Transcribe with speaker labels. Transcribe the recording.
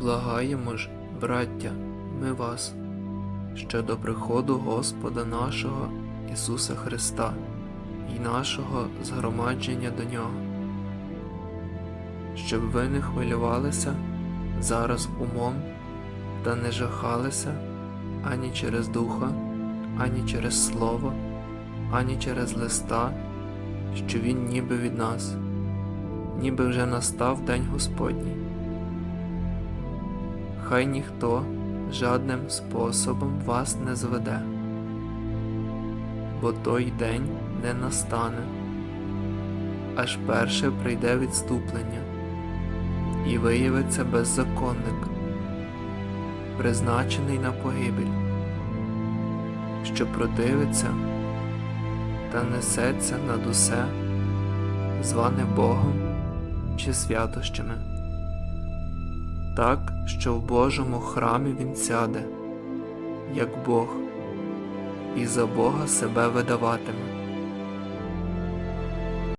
Speaker 1: Благаємо ж, браття, ми вас, що до приходу Господа нашого Ісуса Христа і нашого згромадження до Нього, щоб ви не хвилювалися зараз умом та не жахалися ані через духа, ані через слово, ані через листа, що він ніби від нас, ніби вже настав день Господній. Хай ніхто жадним способом вас не зведе, бо той день не настане, аж перше прийде відступлення, і виявиться беззаконник, призначений на погибель, що противиться та несеться над усе, зване Богом чи святощами так, що в Божому храмі він сяде, як Бог, і за Бога себе видаватиме.